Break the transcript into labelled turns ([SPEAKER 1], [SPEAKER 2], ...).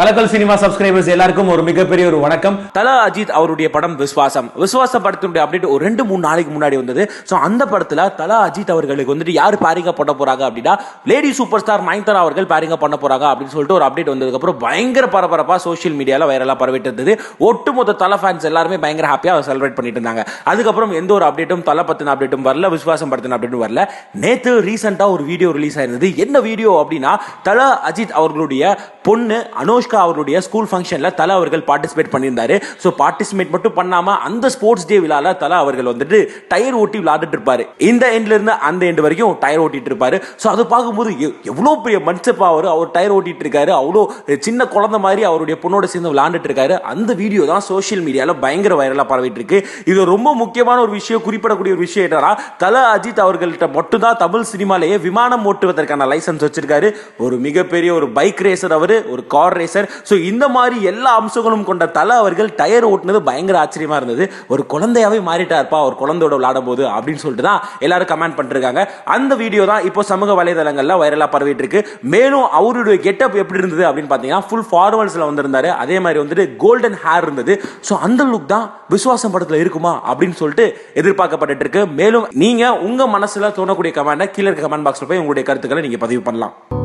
[SPEAKER 1] கலக்கல் cinema subscribers எல்லாருக்கும் ஒரு மிகப்பெரிய ஒரு வணக்கம்.
[SPEAKER 2] தல அஜித் அவருடைய படம் விஸ்வாசம். விஸ்வாசம் படத்தினுடைய அப்டேட் ஒரு ரெண்டு மூணு நாளைக்கு முன்னாடி வந்தது. ஸோ அந்த படத்துல தல அஜித் அவர்களுக்கு வந்துட்டு யார் பேரிங்க பண்ண போறாங்க அப்படின்னா லேடி சூப்பர் ஸ்டார் மைந்தரா அவர்கள் பேரிங்க பண்ண போறாங்க அப்படின்னு சொல்லிட்டு ஒரு அப்டேட் வந்ததுக்கு அப்புறம் பயங்கர பரபரப்பா சோஷியல் மீடியால வைரலா பரவிட்டு இருந்தது. ஒட்டுமொத்த தல ஃபேன்ஸ் எல்லாருமே பயங்கர ஹாப்பியா செலிப்ரேட் பண்ணிட்டு இருந்தாங்க. அதுக்கப்புறம் எந்த ஒரு அப்டேட்டும் தல பத்தின அப்டேட்டும் வரல விஸ்வாசம் படத்தின அப்டேட்டும் வரல. நேத்து ரீசெண்டா ஒரு வீடியோ ரிலீஸ் ஆயிருந்தது. என்ன வீடியோ அப்படின்னா தல அஜித் அவர்களுடைய பொண்ணு அனோஷ் அனுஷ்கா அவருடைய ஸ்கூல் ஃபங்க்ஷனில் தல அவர்கள் பார்ட்டிசிபேட் பண்ணியிருந்தாரு. ஸோ பார்ட்டிசிபேட் மட்டும் பண்ணாமல் அந்த ஸ்போர்ட்ஸ் டே விழாவில் தல அவர்கள் வந்துட்டு டயர் ஓட்டி விளையாடிட்டு இருப்பாரு. இந்த எண்ட்லேருந்து அந்த எண்ட் வரைக்கும் டயர் ஓட்டிட்டு இருப்பாரு. ஸோ அது பார்க்கும்போது எவ்வளோ பெரிய மனுஷப்பா அவர் அவர் டயர் ஓட்டிட்டு இருக்காரு. அவ்வளோ சின்ன குழந்தை மாதிரி அவருடைய பொண்ணோட சேர்ந்து விளையாண்டுட்டு இருக்காரு. அந்த வீடியோ தான் சோஷியல் மீடியாவில் பயங்கர வைரலாக பரவிட்டு இருக்கு. இது ரொம்ப முக்கியமான ஒரு விஷயம் குறிப்பிடக்கூடிய ஒரு விஷயம் என்னன்னா தல அஜித் அவர்கள்ட்ட மட்டும்தான் தமிழ் சினிமாலேயே விமானம் ஓட்டுவதற்கான லைசன்ஸ் வச்சிருக்காரு. ஒரு மிகப்பெரிய ஒரு பைக் ரேசர் அவர் ஒரு கார் ரேசர் சார் ஸோ இந்த மாதிரி எல்லா அம்சங்களும் கொண்ட தலை அவர்கள் டயர் ஓட்டுனது பயங்கர ஆச்சரியமா இருந்தது. ஒரு குழந்தையாவே மாறிட்டார்ப்பா ஒரு குழந்தையோட விளாடும் போது அப்படின்னு சொல்லிட்டு தான் எல்லாரும் கமெண்ட் பண்ணிருக்காங்க. அந்த வீடியோ தான் இப்போ சமூக வலைதளங்கள்ல வைரலாக பரவிட்டு இருக்கு மேலும் அவருடைய கெட்டப் எப்படி இருந்தது அப்படின்னு பார்த்தீங்கன்னா ஃபுல் ஃபார்மல்ஸில் வந்திருந்தாரு. அதே மாதிரி வந்துட்டு கோல்டன் ஹேர் இருந்தது. ஸோ அந்த லுக் தான் விசுவாசம் படத்தில் இருக்குமா அப்படின்னு சொல்லிட்டு எதிர்பார்க்கப்பட்டு இருக்கு. மேலும் நீங்க உங்க மனசுல தோணக்கூடிய கமெண்ட்டை கீழே இருக்க கமெண்ட் பாக்ஸ்ல போய் உங்களுடைய கருத்துக்களை நீங்க பதிவு பண்ணலாம்.